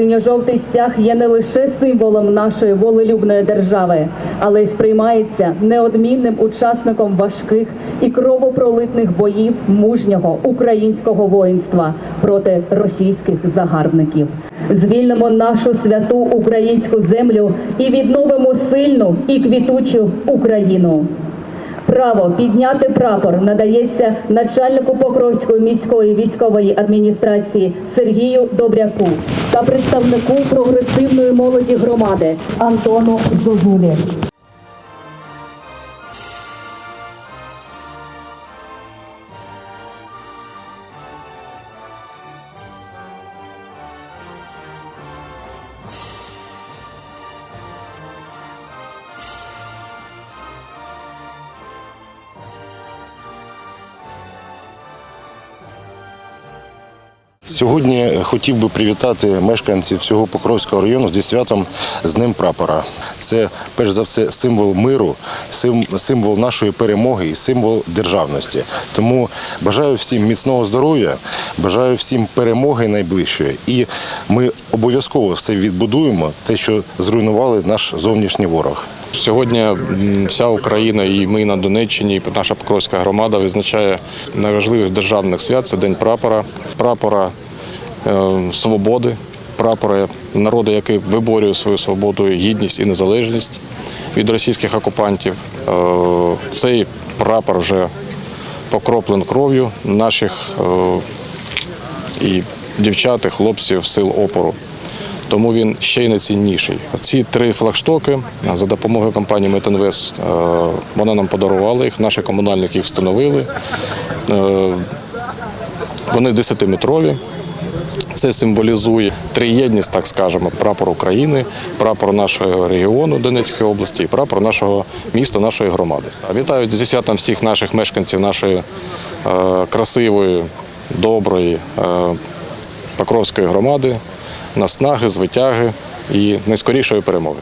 Синьо-жовтий стяг є не лише символом нашої волелюбної держави, але й сприймається неодмінним учасником важких і кровопролитних боїв мужнього українського воїнства проти російських загарбників. Звільнимо нашу святу українську землю і відновимо сильну і квітучу Україну. Право підняти прапор надається начальнику Покровської міської військової адміністрації Сергію Добряку та представнику прогресивної молоді громади Антону Зозулі. Сьогодні хотів би привітати мешканців цього Покровського району зі святом з Днем прапора. Це перш за все символ миру, символ нашої перемоги і символ державності. Тому бажаю всім міцного здоров'я, бажаю всім перемоги найближчої. І ми обов'язково все відбудуємо, те, що зруйнували наш зовнішній ворог. Сьогодні вся Україна і ми на Донеччині, і наша Покровська громада відзначає найважливіших державних свят. Це День прапора, прапора е, свободи, прапора народу, який виборює свою свободу, гідність і незалежність від російських окупантів. Е, цей прапор вже покроплен кров'ю наших е, і дівчат, і хлопців сил опору. Тому він ще й найцінніший. Ці три флагштоки за допомогою компанії Метинвест е, вона нам подарувала їх, наші комунальники їх встановили. Е, Вони 10-метрові. Це символізує триєдність, так скажемо, прапор України, прапор нашого регіону Донецької області і прапор нашого міста, нашої громади. Вітаю зі святом всіх наших мешканців нашої е, красивої, доброї е, Покровської громади, наснаги, звитяги і найскорішої перемоги.